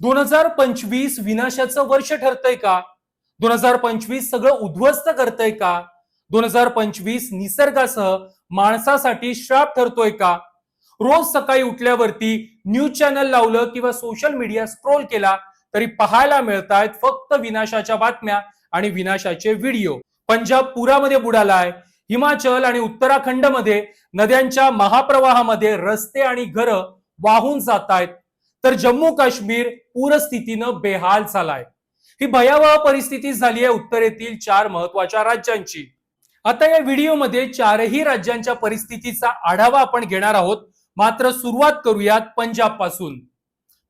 दोन हजार पंचवीस विनाशाचं वर्ष ठरतंय का? दोन हजार पंचवीस सगळं उद्ध्वस्त करतंय का? दोन हजार पंचवीस निसर्गासह माणसासाठी श्राप ठरतोय का? रोज सकाळी उठल्यावरती न्यूज चॅनल लावलं किंवा सोशल मीडिया स्क्रोल केला तरी पाहायला मिळतायत फक्त विनाशाच्या बातम्या आणि विनाशाचे व्हिडिओ. पंजाब पुरामध्ये बुडालाय हिमाचल आणि उत्तराखंडमध्ये नद्यांच्या महाप्रवाहामध्ये रस्ते आणि घरं वाहून जात आहेत तर जम्मू काश्मीर पूरस्थितीनं बेहाल झालाय. ही भयावह परिस्थिती झाली आहे उत्तरेतील चार महत्त्वाच्या राज्यांची. आता या व्हिडिओमध्ये चारही राज्यांच्या परिस्थितीचा आढावा आपण घेणार आहोत. मात्र सुरुवात करूयात पंजाबपासून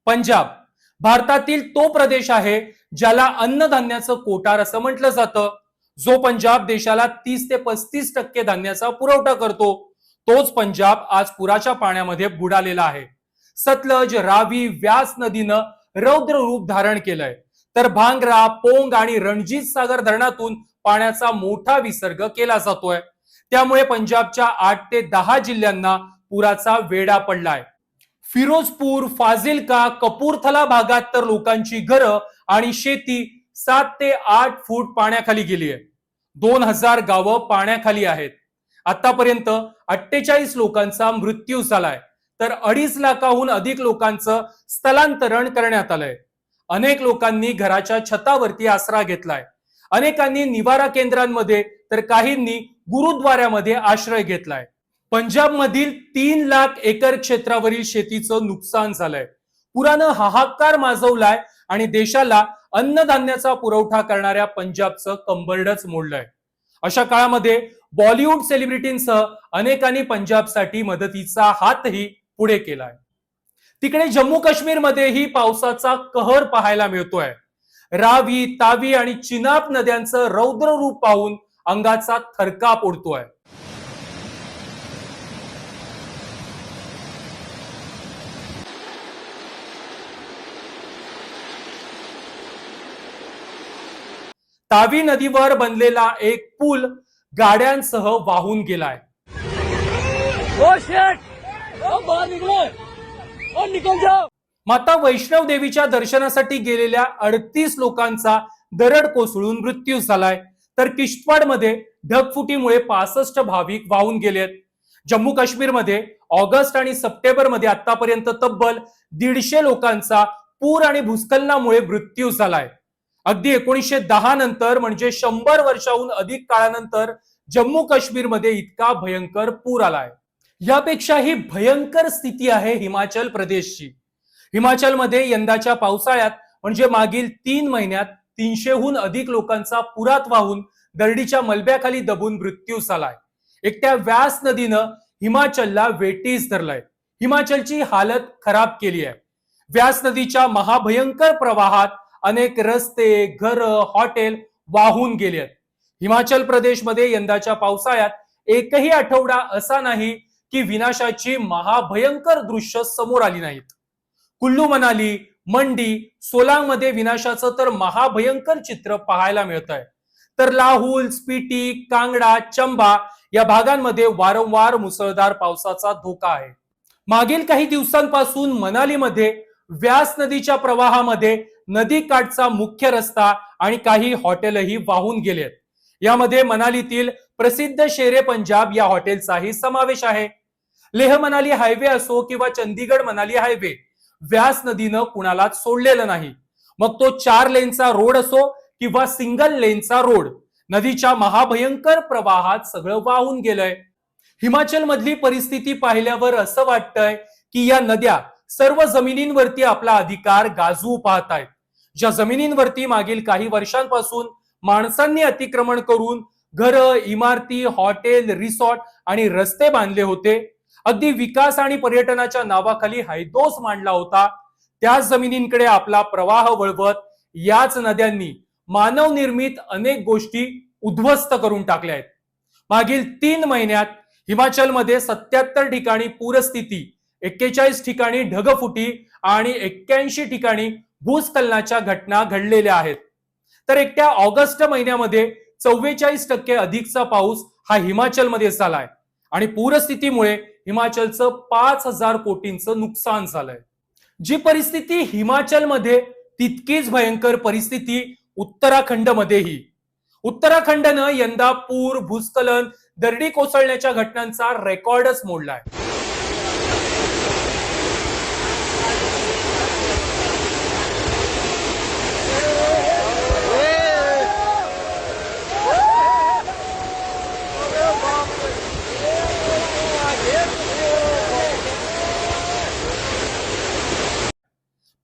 पंजाब भारतातील तो प्रदेश आहे ज्याला अन्नधान्याचं कोटार असं म्हटलं जातं. जो पंजाब देशाला तीस ते पस्तीस टक्के धान्याचा पुरवठा करतो. तोच पंजाब आज पुराच्या पाण्यामध्ये बुडालेला आहे. सतलज रावी व्यास नदीनं रौद्र रूप धारण केलंय. तर भांगरा पोंग आणि रणजित सागर धरणातून पाण्याचा मोठा विसर्ग केला जातोय. त्यामुळे पंजाबच्या आठ ते दहा जिल्ह्यांना पुराचा वेढा पडलाय. फिरोजपूर फाजिलका कपूरथला भागात तर लोकांची घरं आणि शेती सात ते आठ फूट पाण्याखाली गेली आहे. दोन हजार गावं पाण्याखाली आहेत. आतापर्यंत अठ्ठेचाळीस लोकांचा मृत्यू झालाय. तर अडीच लाखाहून अधिक लोकांचं स्थलांतरण करण्यात आलंय. अनेक लोकांनी घराच्या छतावरती आसरा घेतलाय. अनेकांनी निवारा केंद्रांमध्ये तर काहींनी गुरुद्वाऱ्यामध्ये आश्रय घेतलाय. पंजाबमधील तीन लाख एकर क्षेत्रावरील शेतीचं नुकसान झालंय. पुरानं हाहाकार माजवलाय आणि देशाला अन्नधान्याचा पुरवठा करणाऱ्या पंजाबचं कंबरडच मोडलंय. अशा काळामध्ये बॉलिवूड सेलिब्रिटींसह अनेकांनी पंजाबसाठी मदतीचा हातही पुढे केलाय. तिकडे जम्मू काश्मीरमध्येही पावसाचा कहर पाहायला मिळतोय. रावी तावी आणि चिनाब नद्यांचं रौद्र रूप पाहून अंगाचा थरकाप उडतोय तावी नदीवर बनलेला एक पूल गाड्यांसह वाहून गेलाय. Oh माता वैष्णव देवीच्या दर्शनासाठी गेलेल्या अडतीस लोकांचा दरड कोसळून मृत्यू झालाय. तर किश्तवाडमध्ये ढगफुटीमुळे पासष्ट भाविक वाहून गेलेत जम्मू काश्मीरमध्ये ऑगस्ट आणि सप्टेंबरमध्ये आतापर्यंत तब्बल दीडशे लोकांचा पूर आणि भूस्खलनामुळे मृत्यू झालाय. अगदी एकोणीसशे दहा नंतर म्हणजे शंभर वर्षाहून अधिक काळानंतर जम्मू काश्मीरमध्ये इतका भयंकर पूर आलाय. यापेक्षा ही भयंकर स्थिती आहे हिमाचल प्रदेशची. हिमाचलमध्ये यंदाच्या पावसाळ्यात म्हणजे मागील तीन महिन्यात तीनशेहून अधिक लोकांचा पुरात वाहून दरडीच्या मलब्याखाली दबून मृत्यू झालाय. एकट्या व्यास नदीनं हिमाचलला वेटीस धरलाय. हिमाचलची हालत खराब केली आहे. व्यास नदीच्या महाभयंकर प्रवाहात अनेक रस्ते घर हॉटेल वाहून गेले आहेत. हिमाचल प्रदेशमध्ये यंदाच्या पावसाळ्यात एकही आठवडा असा नाही की विनाशाची महाभयंकर दृश्य समोर आली नाहीत. कुल्लू मनाली मंडी सोलांगमध्ये विनाशाचं तर महाभयंकर चित्र पाहायला मिळत आहे तर लाहूल स्पिटी कांगडा चंबा या भागांमध्ये वारंवार मुसळधार पावसाचा धोका आहे. मागील काही दिवसांपासून मनालीमध्ये व्यास नदीच्या प्रवाहामध्ये नदी काठचा मुख्य रस्ता आणि काही हॉटेलही वाहून गेलेत. यामध्ये मनालीतील प्रसिद्ध शेरे पंजाब या हॉटेलचाही समावेश आहे. लेह मनाली हायवे असो किंवा चंदीगड मनाली हायवे व्यास नदीनं कुणालाच सोडलेलं नाही. मग तो चार लेनचा रोड असो किंवा सिंगल लेनचा रोड नदीच्या महाभयंकर प्रवाहात सगळं वाहून गेलंय. हिमाचल मधली परिस्थिती पाहिल्यावर असं वाटतंय की या नद्या सर्व जमिनींवरती आपला अधिकार गाजवू पाहतायत. ज्या जमिनींवरती मागील काही वर्षांपासून माणसांनी अतिक्रमण करून घरं इमारती हॉटेल रिसॉर्ट आणि रस्ते बांधले होते. अगदी विकास आणि पर्यटनाच्या नावाखाली हैदोस मांडला होता. त्याच जमिनींकडे आपला प्रवाह वळवत याच नद्यांनी मानव निर्मित अनेक गोष्टी उद्ध्वस्त करून टाकल्या आहेत. मागील तीन महिन्यात हिमाचलमध्ये सत्याहत्तर ठिकाणी पूरस्थिती एक्केचाळीस ठिकाणी ढगफुटी आणि एक्क्याऐंशी ठिकाणी भूस्खलनाच्या घटना घडलेल्या आहेत. तर एकट्या ऑगस्ट महिन्यामध्ये चव्वेचाळीस टक्के अधिकचा पाऊस हा हिमाचलमध्ये झालाय. आणि पूरस्थितीमुळे हिमाचलचं पाच हजार कोटींचं नुकसान झालंय. जी परिस्थिती हिमाचलमध्ये तितकीच भयंकर परिस्थिती उत्तराखंडमध्येही. उत्तराखंडनं यंदा पूर भूस्खलन दरडी कोसळण्याच्या घटनांचा रेकॉर्डच मोडलाय.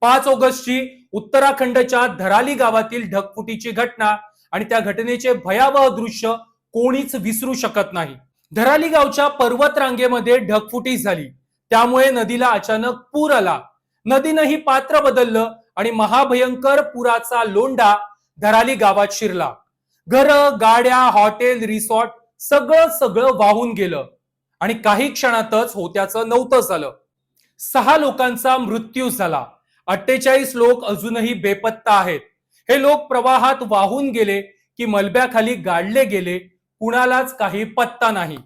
पाच ऑगस्टची उत्तराखंडच्या धराली गावातील ढगफुटीची घटना आणि त्या घटनेचे भयावह दृश्य कोणीच विसरू शकत नाही. धराली गावच्या पर्वत रांगेमध्ये ढगफुटी झाली. त्यामुळे नदीला अचानक पूर आला. नदीनंही पात्र बदललं आणि महाभयंकर पुराचा लोंढा धराली गावात शिरला. घर गाड्या हॉटेल रिसॉर्ट सगळं सगळं वाहून गेलं आणि काही क्षणातच होत्याचं नव्हतं झालं. सहा लोकांचा मृत्यू झाला. अठ्ठेचाळीस लोक अजूनही बेपत्ता आहेत. हे लोक प्रवाहात वाहून गेले की मलब्याखाली गाडले गेले कुणालाच काही पत्ता नाही.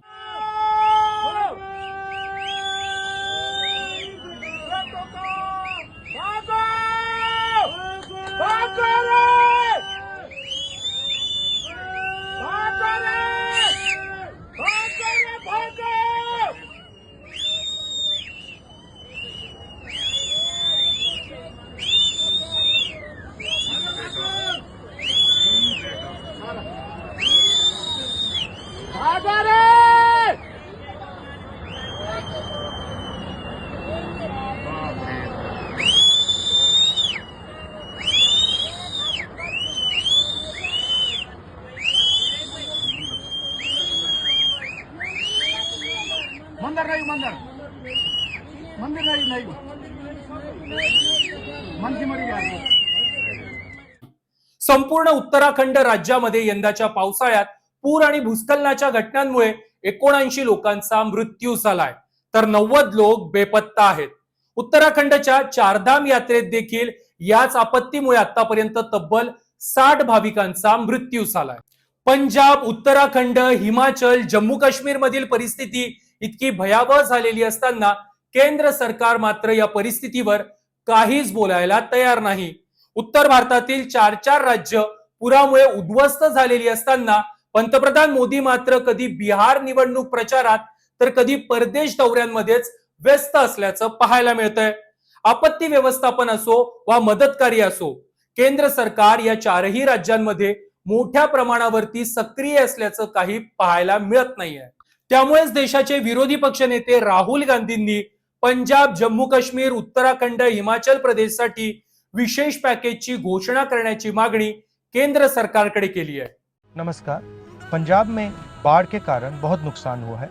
संपूर्ण उत्तराखंड राज्यामध्ये यंदाच्या पावसाळ्यात पूर आणि भूस्खलनाच्या घटनांमुळे एकोणऐंशी लोकांचा मृत्यू झालाय. तर नव्वद लोक बेपत्ता आहेत. उत्तराखंडच्या चारधाम यात्रेत देखील याच आपत्तीमुळे आतापर्यंत तब्बल साठ भाविकांचा मृत्यू झालाय. पंजाब उत्तराखंड हिमाचल जम्मू काश्मीर मधील परिस्थिती इतकी भयावह झालेली असताना केंद्र सरकार मात्र या परिस्थितीवर काहीच बोलायला तयार नाही. उत्तर भारतातील चार चार राज्य पुरामुळे उद्ध्वस्त झालेली असताना पंतप्रधान मोदी मात्र कधी बिहार निवडणूक प्रचारात तर कधी परदेश दौऱ्यांमध्येच व्यस्त असल्याचं पाहायला मिळतंय. आपत्ती व्यवस्थापन असो वा मदतकारी असो केंद्र सरकार या चारही राज्यांमध्ये मोठ्या प्रमाणावरती सक्रिय असल्याचं काही पाहायला मिळत नाहीये. त्यामुळेच देशाचे विरोधी पक्षनेते राहुल गांधींनी पंजाब जम्मू काश्मीर उत्तराखंड हिमाचल प्रदेशसाठी विशेष पॅकेजची घोषणा करण्याची मागणी केंद्र सरकारकडे केली आहे. नमस्कार. पंजाब में बाढ़ के कारण बहुत नुकसान हुआ है।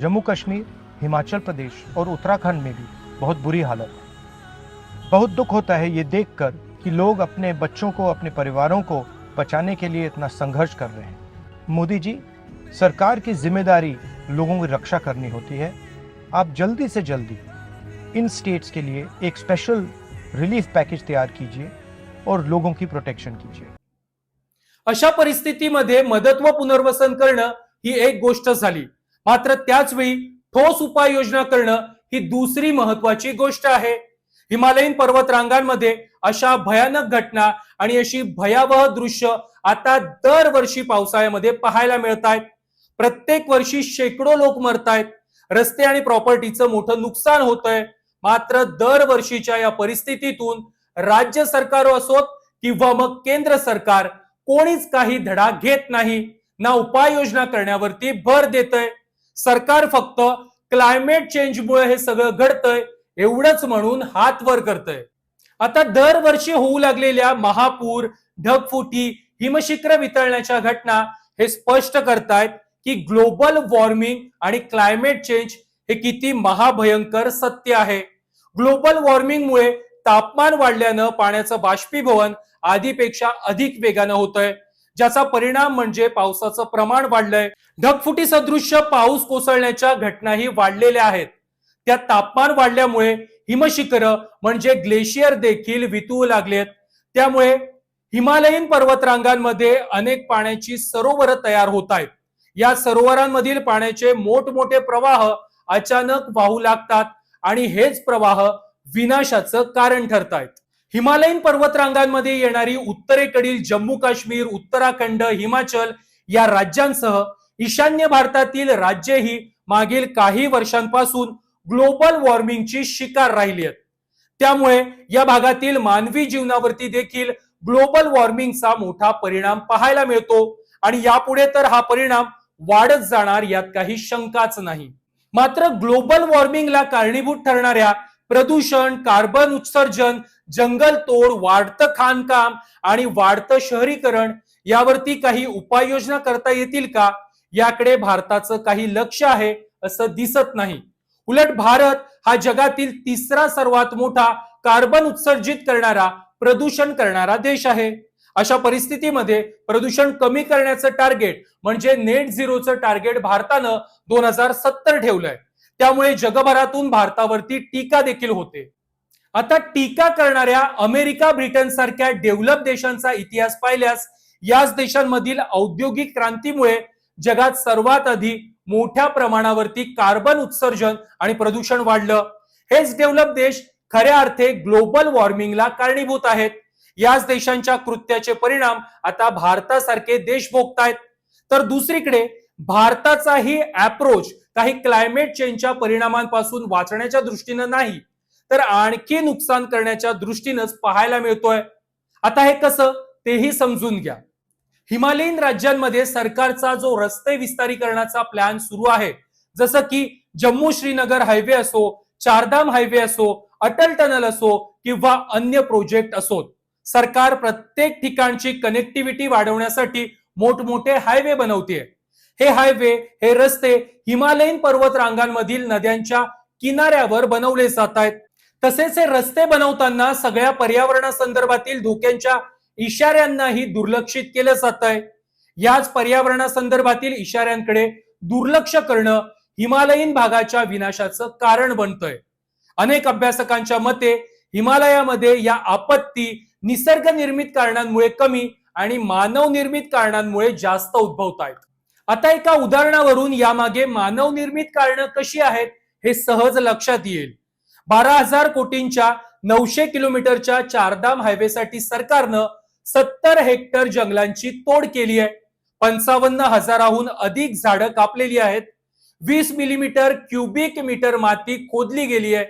जम्मू कश्मीर, हिमाचल प्रदेश और उत्तराखंड में भी बहुत बुरी हालत है। बहुत दुख होता है ये देखकर कि लोग अपने बच्चों को, अपने परिवारों को बचाने के लिए इतना संघर्ष कर रहे हैं। मोदी जी, सरकार की ज़िम्मेदारी लोगों की रक्षा करनी होती है। आप जल्दी से जल्दी इन स्टेट्स के लिए एक स्पेशल रिलीफ पैकेज तैयार कीजिए और लोगों की प्रोटेक्शन कीजिए। अशा परिस्थितीमध्ये मदत व पुनर्वसन करणं ही एक गोष्ट झाली. मात्र त्याच वेळी ठोस उपाययोजना करणं ही दुसरी महत्वाची गोष्ट आहे. हिमालयीन पर्वतरांगांमध्ये अशा भयानक घटना आणि अशी भयावह दृश्य आता दरवर्षी पावसाळ्यामध्ये पाहायला मिळत आहेत प्रत्येक वर्षी शेकडो लोक मरतायत. रस्ते आणि प्रॉपर्टीचं मोठं नुकसान होतंय. मात्र दरवर्षीच्या या परिस्थितीतून राज्य सरकार असोत किंवा मग केंद्र सरकार कोणीच काही धडा घेत नाही ना उपाययोजना करण्यावरती भर देतय. सरकार फक्त क्लायमेट चेंजमुळे हे सगळं घडतंय एवढंच म्हणून हात वर करतय. आता दरवर्षी होऊ लागलेल्या महापूर ढगफुटी हिमशिखर वितळण्याच्या घटना हे स्पष्ट करतायत की ग्लोबल वॉर्मिंग आणि क्लायमेट चेंज हे किती महाभयंकर सत्य आहे. ग्लोबल वॉर्मिंगमुळे तापमान वाढल्यानं पाण्याचं बाष्पीभवन आधीपेक्षा अधिक वेगानं होतंय. ज्याचा परिणाम म्हणजे पावसाचं प्रमाण वाढलंय. ढगफुटी सदृश्य पाऊस कोसळण्याच्या घटनाही वाढलेल्या आहेत. त्या तापमान वाढल्यामुळे हिमशिखर म्हणजे ग्लेशियर देखील वितू लागलेत. त्यामुळे हिमालयीन पर्वतरांगांमध्ये अनेक पाण्याची सरोवर तयार होत आहेत या सरोवरांमधील पाण्याचे मोठमोठे प्रवाह अचानक वाहू लागतात. आणि हेच प्रवाह विनाशाचं कारण ठरतायत. हिमालयीन पर्वतरांगांमध्ये येणारी उत्तरेकडील जम्मू काश्मीर उत्तराखंड हिमाचल या राज्यांसह ईशान्य भारतातील राज्येही मागील काही वर्षांपासून ग्लोबल वॉर्मिंगची शिकार राहिली आहेत. त्यामुळे या भागातील मानवी जीवनावरती देखील ग्लोबल वॉर्मिंगचा मोठा परिणाम पाहायला मिळतो आणि यापुढे तर हा परिणाम वाढत जाणार यात काही शंकाच नाही. मात्र ग्लोबल वॉर्मिंगला कारणीभूत ठरणाऱ्या प्रदूषण कार्बन उत्सर्जन जंगल तोड वाढतं खाणकाम आणि वाढतं शहरीकरण यावरती काही उपाययोजना करता येतील का? याकडे भारताचं काही लक्ष आहे असं दिसत नाही. उलट भारत हा जगातील तिसरा सर्वात मोठा कार्बन उत्सर्जित करणारा प्रदूषण करणारा देश आहे. अशा परिस्थितीमध्ये प्रदूषण कमी करण्याचं टार्गेट म्हणजे नेट झिरोचं टार्गेट भारतानं दोन हजार सत्तर ठेवलंय. त्यामुळे जगभरातून भारतावरती टीका देखील होते. आता टीका करणाऱ्या अमेरिका ब्रिटन सारख्या डेव्हलप देशांचा इतिहास पाहिल्यास याच देशांमधील औद्योगिक क्रांतीमुळे जगात सर्वात आधी मोठ्या प्रमाणावरती कार्बन उत्सर्जन आणि प्रदूषण वाढलं. हेच डेव्हलप देश खऱ्या अर्थे ग्लोबल वॉर्मिंगला कारणीभूत आहेत. याच देशांच्या कृत्याचे परिणाम आता भारतासारखे देश भोगतायत. तर दुसरीकडे भारताचाही अप्रोच काही क्लायमेट चेंजच्या परिणामांपासून वाचण्याच्या दृष्टीनं नाही तर आणखी नुकसान करण्याच्या दृष्टीनंच पाहायला मिळतोय. आता हे कसं? तेही समजून घ्या. हिमालयीन राज्यांमध्ये सरकारचा जो रस्ते विस्तारीकरणाचा प्लॅन सुरू आहे जसं की जम्मू श्रीनगर हायवे असो चारधाम हायवे असो अटल टनल असो किंवा अन्य प्रोजेक्ट असोत सरकार प्रत्येक ठिकाणची कनेक्टिव्हिटी वाढवण्यासाठी मोठमोठे हायवे बनवते हे हायवे हे रस्ते हिमालयीन पर्वत रांगांमधील नद्यांच्या किनाऱ्यावर बनवले जात आहेत तसेच हे रस्ते बनवताना सगळ्या पर्यावरणासंदर्भातील धोक्यांच्या इशाऱ्यांनाही दुर्लक्षित केलं जात आहे याच पर्यावरणासंदर्भातील इशाऱ्यांकडे दुर्लक्ष करणं हिमालयीन भागाच्या विनाशाचं कारण बनतंय. अनेक अभ्यासकांच्या मते हिमालयामध्ये या आपत्ती निसर्ग निर्मित कारणांमुळे कमी आणि मानव निर्मित कारणांमुळे जास्त उद्भवत आहेत. आता एका उदाहरणावरून यामागे मानव निर्मित कारणं कशी आहेत हे सहज लक्षात येईल. बारा हजार कोटींच्या नऊशे किलोमीटरच्या चारधाम हायवेसाठी सरकारनं सत्तर हेक्टर जंगलांची तोड केली आहे. पंचावन्न हजाराहून अधिक झाडं कापलेली आहेत. वीस मिलीमीटर क्युबिक मीटर माती खोदली गेली आहे.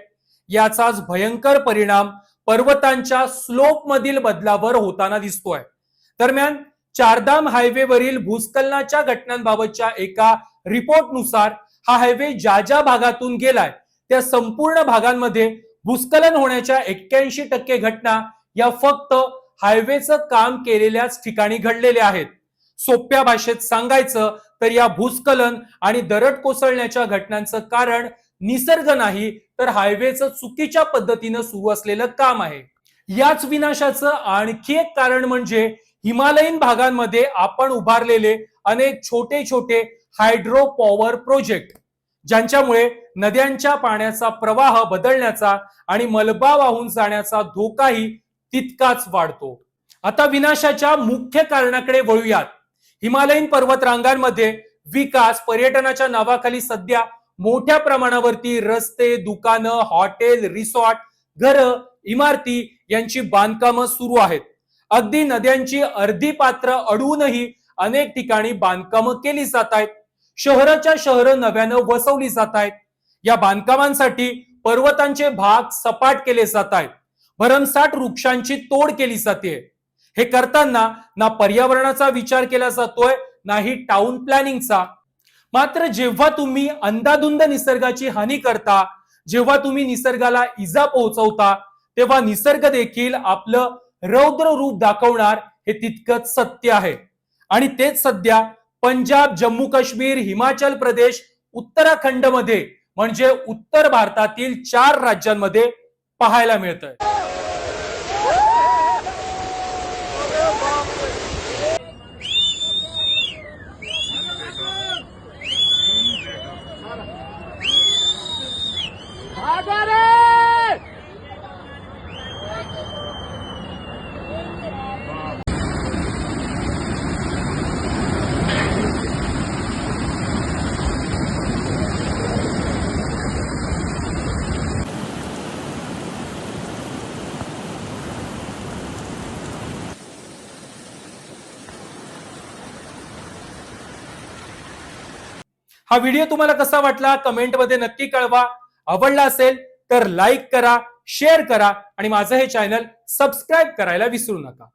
याचाच भयंकर परिणाम पर्वतांच्या स्लोप मधील बदलावर होताना दिसतोय. दरम्यान चारधाम हायवेवरील भूस्खलनाच्या घटनांबाबतच्या एका रिपोर्टनुसार हा हायवे ज्या ज्या भागातून गेलाय त्या संपूर्ण भागांमध्ये भूस्खलन होण्याच्या एक्क्याऐंशी टक्के घटना या फक्त हायवेचं काम केलेल्याच ठिकाणी घडलेल्या आहेत. सोप्या भाषेत सांगायचं तर या भूस्खलन आणि दरड कोसळण्याच्या घटनांचं कारण निसर्ग नाही तर हायवेचं चुकीच्या पद्धतीनं सुरू असलेलं काम आहे. याच विनाशाचं आणखी एक कारण म्हणजे हिमालयीन भागांमध्ये आपण उभारलेले अनेक छोटे छोटे हायड्रो पॉवर प्रोजेक्ट ज्यांच्यामुळे नद्यांच्या पाण्याचा प्रवाह बदलण्याचा आणि मलबा वाहून जाण्याचा धोकाही तितकाच वाढतो. आता विनाशाच्या मुख्य कारणाकडे वळूयात. हिमालयीन पर्वत रांगांमध्ये विकास पर्यटनाच्या नावाखाली सध्या मोठ्या प्रमाणावरती रस्ते दुकानं हॉटेल रिसॉर्ट घरं इमारती यांची बांधकामं सुरू आहेत. अगदी नद्यांची अर्धी पात्र अडवूनही अनेक ठिकाणी बांधकामं केली जात आहेत. शहराच्या शहर नव्यानं वसवली जात आहेत. या बांधकामांसाठी पर्वतांचे भाग सपाट केले जात आहेत. भरमसाठ वृक्षांची तोड केली जाते. हे करताना ना पर्यावरणाचा विचार केला जातोय नाही टाउन प्लॅनिंगचा मात्र जेव्हा तुम्ही अंदाधुंद निसर्गाची हानी करता जेव्हा तुम्ही निसर्गाला इजा पोहोचवता तेव्हा निसर्ग देखील आपलं रौद्र रूप दाखवणार हे तितकंच सत्य आहे. आणि तेच सध्या पंजाब जम्मू काश्मीर हिमाचल प्रदेश उत्तराखंडमध्ये म्हणजे उत्तर भारतातील चार राज्यांमध्ये पाहायला मिळतंय. हा व्हिडिओ तुम्हाला कसा वाटला कमेंटमध्ये नक्की कळवा. आवडला असेल तर लाईक करा शेअर करा आणि माझं हे चॅनल सबस्क्राईब करायला विसरू नका.